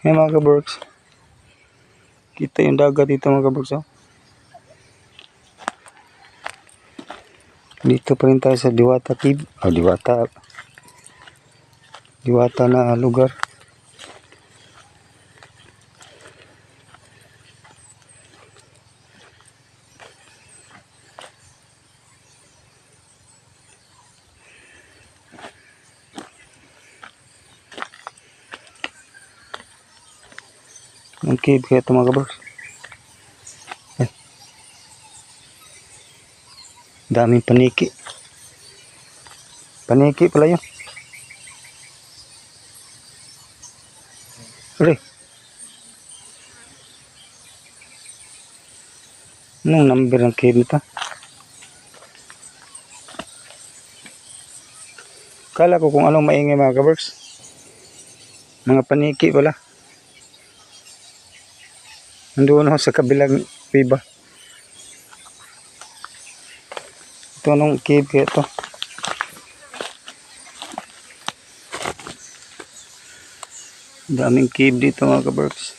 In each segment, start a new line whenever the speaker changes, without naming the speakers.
Yan mga kaberks. Kita yung dagat dito mga kaberks. Oh. Dito pa rin tayo sa Diwata Cave. O, Diwata. Diwata na lugar. Ang cave kaya ito mga kaberks. Eh. Daming paniki. Paniki pala yun. Uli. Anong number ng cave nito? Kala ko kung anong maingay mga kaberks. Mga paniki pala. Nandoon ako sa kabilang riba. Ito anong cave kaya ito? Daming cave dito mga kaberks.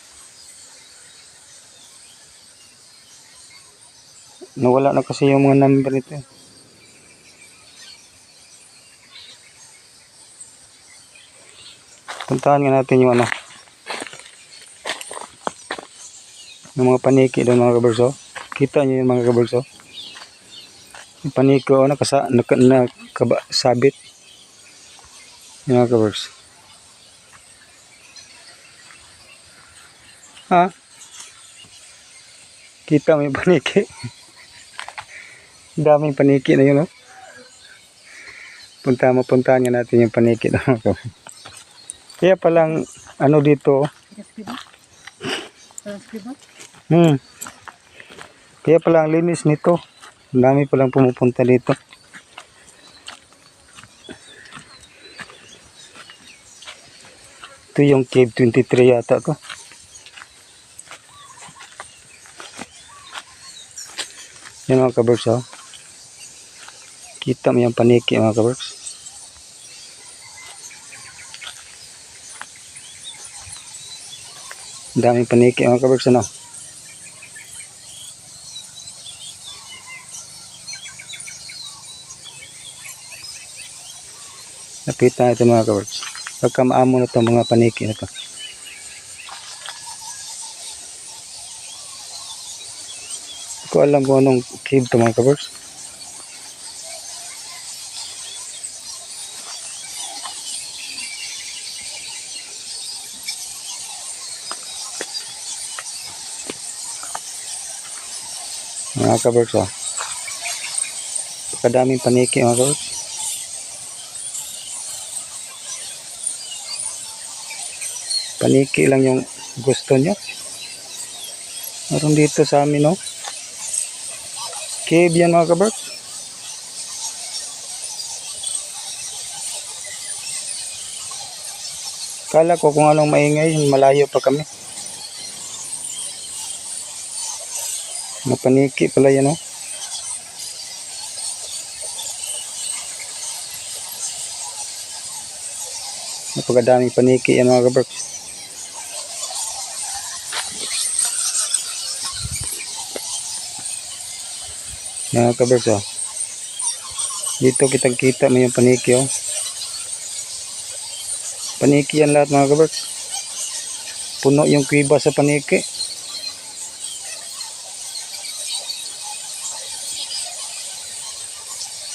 Nawala na kasi yung mga number nito. eh. Puntahan nga natin yung ano. Yung mga paniki doon mga kaberks. oh. Kita nyo yung mga kaberks. oh. Yung paniki oh, nakasa, naka, nakaba, sabit. Yung mga kaberks. Ha? Kita mo yung paniki. Daming paniki na yun, oh. Punta mo, puntahan nga natin yung paniki na mga kaberks. Kaya palang, ano dito, oh. Hmm. Kaya pala ang linis nito. Ang dami palang pumupunta dito. Ito yung cave 23 yata to. Yan mga kaberks oh. Kita mo yung paniki mga kaberks. Daming paniki mga kaberks ano. Napitan natin mga kaberks. Pagka maamo na itong mga paniki na to. Hindi ko alam kung anong cave to mga kaberks. Mga kaberks oh. Kadaming paniki mga kaberks. Paniki lang yung gusto nyo. Meron dito sa amin, no? Cave yan, mga kabark. Kala ko kung anong maingay, malayo pa kami. Mapaniki pala yan, no? Napakadaming paniki yan, mga kabark. Mga kabers oh. Dito kitang kita mo yung paniki oh. Paniki yan lahat mga kabers. Puno yung kuiba sa paniki.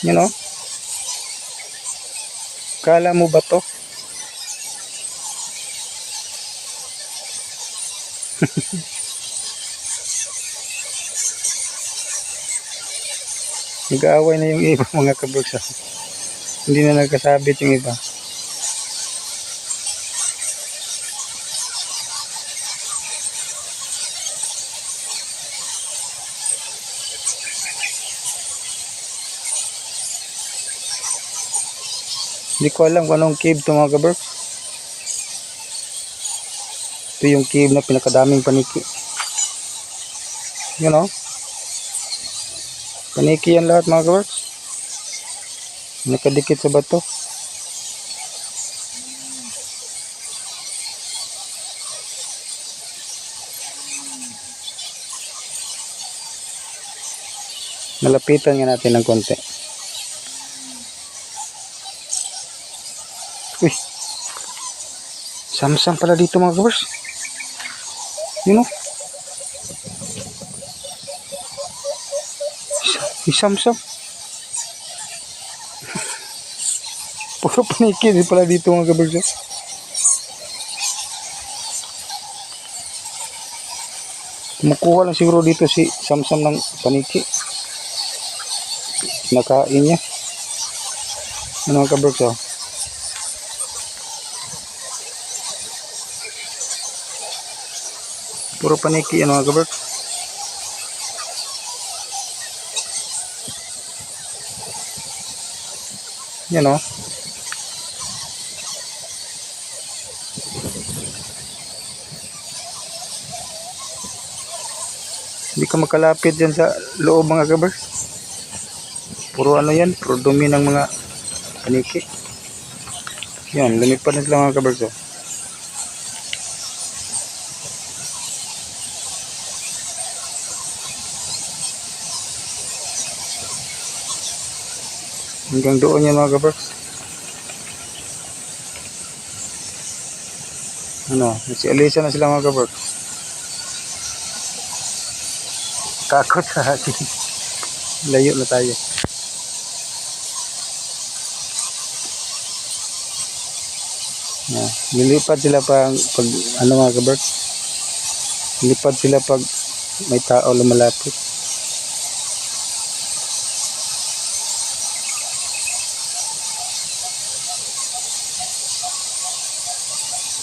Yan oh. Kala mo ba to? Nag-aaway na yung iba mga kabuksa. Hindi na nagkasabit yung iba. Hindi ko alam kung anong cave to mga kaberks. Ito yung cave na pinakadaming paniki. You know? Paniki yan lahat mga kaworks. Nakadikit sa bato. Malapitan nga natin ng konti. Uy! Samsam pala dito mga kaworks. You oh. know? O. Isamsam. Puro paniki din pala dito mga kabers. oh. Kumukuha lang siguro dito si Samsam ng paniki. Nakain niya. Ano mga kabers oh. Puro paniki ano mga kabers. Yan oh. Hindi ka makalapit dyan sa loob mga kabers. Puro ano yan, puro dumi ng mga paniki. Yan, lumipad na sila mga kabers. Oh. Hanggang doon yan mga kabers. Ano, si Alisa na sila mga kabers. Takot sa atin. Layo na tayo. Yeah. Lilipad sila pag, pag ano mga kabert. Lilipad sila pag may tao lumalapit.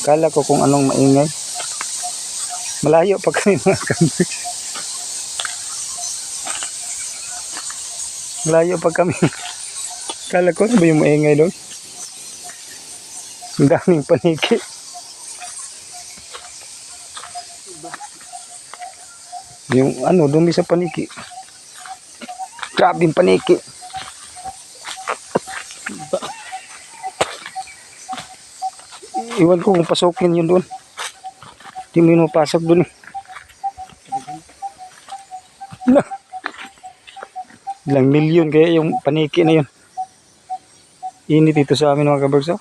Kala ko kung anong maingay. Malayo pa kami mga kabert. Malayo pa kami. Kala ko ano ba yung maingay doon? Ang daming paniki. Yung ano, dumi sa paniki. Grabing paniki. Iwan ko kung pasokin yun doon. Hindi mo yun mapasok doon. Ilang milyon kaya yung paniki na yun. Init ito sa amin mga kabarso.